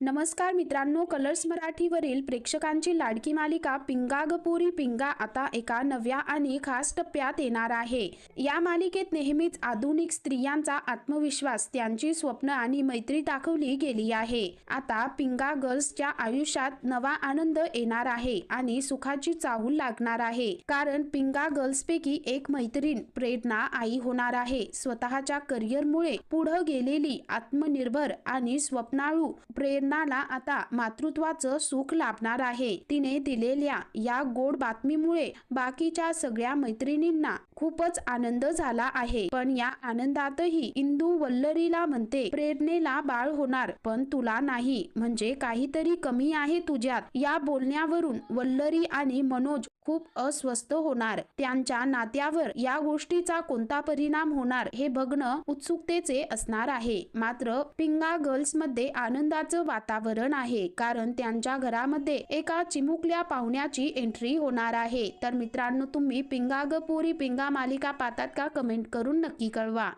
नमस्कार मित्रांनो कलर्स मराठीवरील प्रेक्षकांची लाडकी मालिका पिंगागपुरी पिंगा आता एका नव्या आणि खास टप्प्यात येणार आहे. या मालिकेत नेहमीच आधुनिक स्त्रियांचा आत्मविश्वास त्यांची स्वप्न आणि मैत्री दाखवली गेली आहे. आता पिंगा गर्ल्सच्या आयुष्यात नवा आनंद येणार आहे आणि सुखाची चाहूल लागणार आहे. कारण पिंगा गर्ल्स पैकी एक मैत्रीण प्रेरणा आई होणार आहे. स्वतःच्या करिअरमुळे पुढे गेलेली आत्मनिर्भर आणि स्वप्नाळू प्रेरणा प्रेरणाला आता मातृत्वाचं सुख लाभणार आहे? तिने दिलेल्या या गोड बातमीमुळे बाकीच्या सगळ्या मैत्रिणींना खूपच आनंद झाला आहे. पण या आनंदातही इंदू वल्लरीला म्हणते प्रेरणेला बाळ होणार पण तुला नाही. म्हणजे काहीतरी कमी आहे तुझ्यात. या बोलण्यावरून वल्लरी आणि मनोज खूप अस्वस्थ होणार. त्यांच्या नात्यावर या गोष्टीचा कोणता परिणाम होणार हे बघणं उत्सुकतेचे असणार आहे. मात्र पिंगा गर्ल्समध्ये आनंदाचं वातावरण आहे. कारण त्यांच्या घरामध्ये एका चिमुकल्या पाहुण्याची एंट्री होणार आहे. तर मित्रांनो तुम्ही पिंगा ग पोरी पिंगा मालिका पाहतात का? कमेंट करून नक्की कळवा.